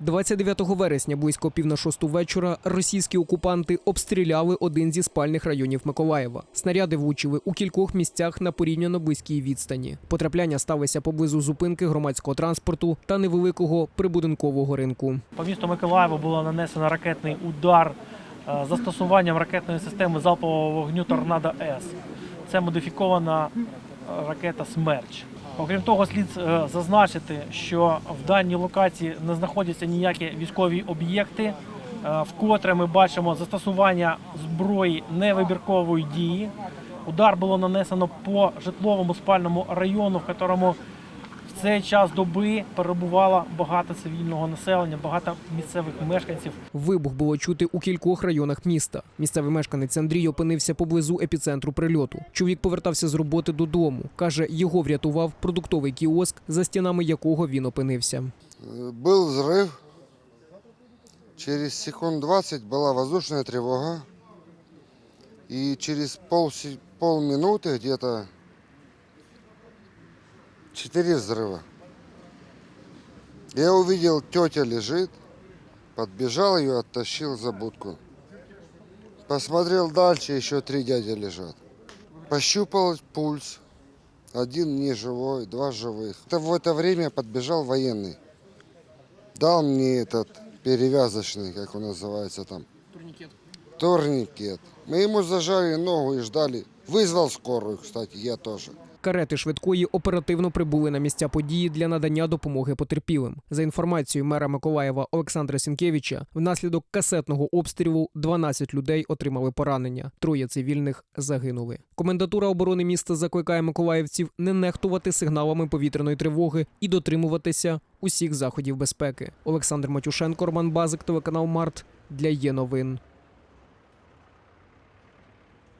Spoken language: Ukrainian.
29 вересня, близько пів на шосту вечора, російські окупанти обстріляли один зі спальних районів Миколаєва. Снаряди влучили у кількох місцях на порівняно близькій відстані. Потрапляння сталося поблизу зупинки громадського транспорту та невеликого прибудинкового ринку. По місту Миколаєва було нанесено ракетний удар е, застосуванням ракетної системи залпового вогню Торнадо С. Це модифікована е, ракета Смерч. Окрім того, слід е, зазначити, що в даній локації не знаходяться ніякі військові об'єкти, е, вкотре ми бачимо застосування зброї невибіркової дії. Удар було нанесено по житловому спальному району, в якому цей час доби перебувало багато цивільного населення, багато місцевих мешканців. Вибух було чути у кількох районах міста. Місцевий мешканець Андрій опинився поблизу епіцентру прильоту. Чоловік повертався з роботи додому. каже, його врятував продуктовий кіоск, за стінами якого він опинився. Э, Был взрыв. Через секунд 20 была воздушная тревога. И через пол, полминуты где-то четыре взрыва. Я увидел, тетя лежит, подбежал ее, оттащил за будку. Посмотрел дальше, еще три дяди лежат. Пощупал пульс. Один не живой, два живых. Это в это время подбежал военный. Дал мне этот перевязочный, как он называется там. Турникет. Турникет. Мы ему зажали ногу и ждали. Вызвал скорую, кстати, я тоже. Карети швидкої оперативно прибули на місця події для надання допомоги потерпілим. За інформацією мера Миколаєва Олександра Сінкевича, внаслідок касетного обстрілу 12 людей отримали поранення. Троє цивільних загинули. Комендатура оборони міста закликає миколаївців не нехтувати сигналами повітряної тривоги і дотримуватися усіх заходів безпеки. Олександр Матюшенко, Роман Базик, телеканал Март для є новин.